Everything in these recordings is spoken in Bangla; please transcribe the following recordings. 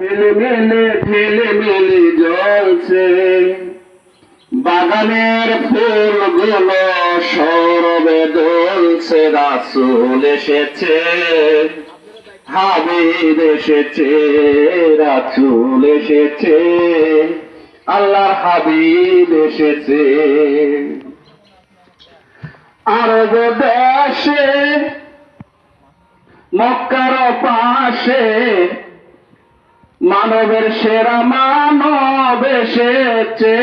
ঝিলমিলে ঝিলমিলি জ্বলছে। বাগানের ফুলগুলো সৌরভে দোলছে রাসুল এসেছে। হাবিব এসেছে, রাসুল এসেছে। আল্লাহর হাবিব এসেছে। আরব দেশে, মক্কার পাশে মানবের সেরা মানব এসেছে।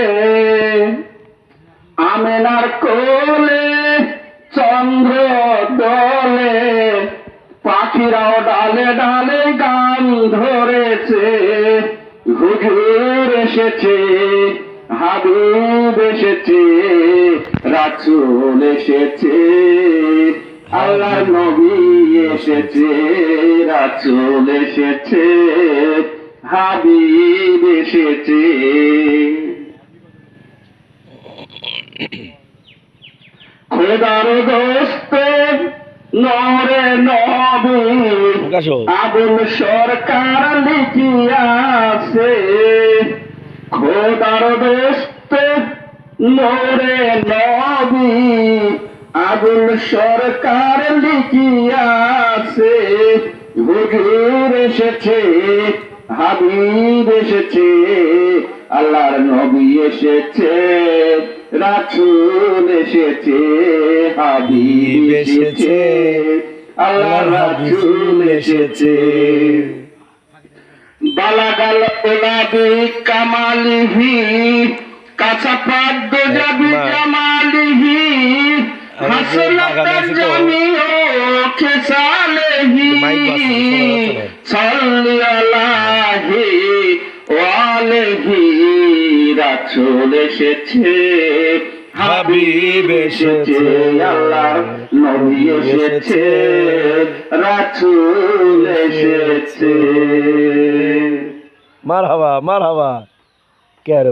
আমেনার কোলে, চন্দ্র দলে, পাখিরাও ডালে ডালে গান ধরেছে। হুজুর এসেছে, হাবিব এসেছে, রাসূল এসেছে, আল্লাহর নবী এসেছে, রাসূল এসেছে। হাবিব এসেছে। খোদার দোস্ত নরে নবী আবুল সরকার লিখিয়াছে। খোদার দোস্ত নরে নবী আবুল সরকার লিখিয়াছে। হুজুর এসেছে। হাবিব এসেছে আল্লাহর নবী এসেছে রাসূল এসেছে হাবিব এসেছে আল্লাহর রাসূল এসেছে বালাগাল ওলাবি কামালিহি কাছাপাদ্দ যাবি মা- জামালিহি তো। জামিও খেসালেহি। সাল্লি ওয়ালিহি রাসূল এসেছে হাবিব এসেছে আল্লাহ নবী এসেছে রাসূল এসেছে। মারহাবা মারহাবা। মার হাবা কে রে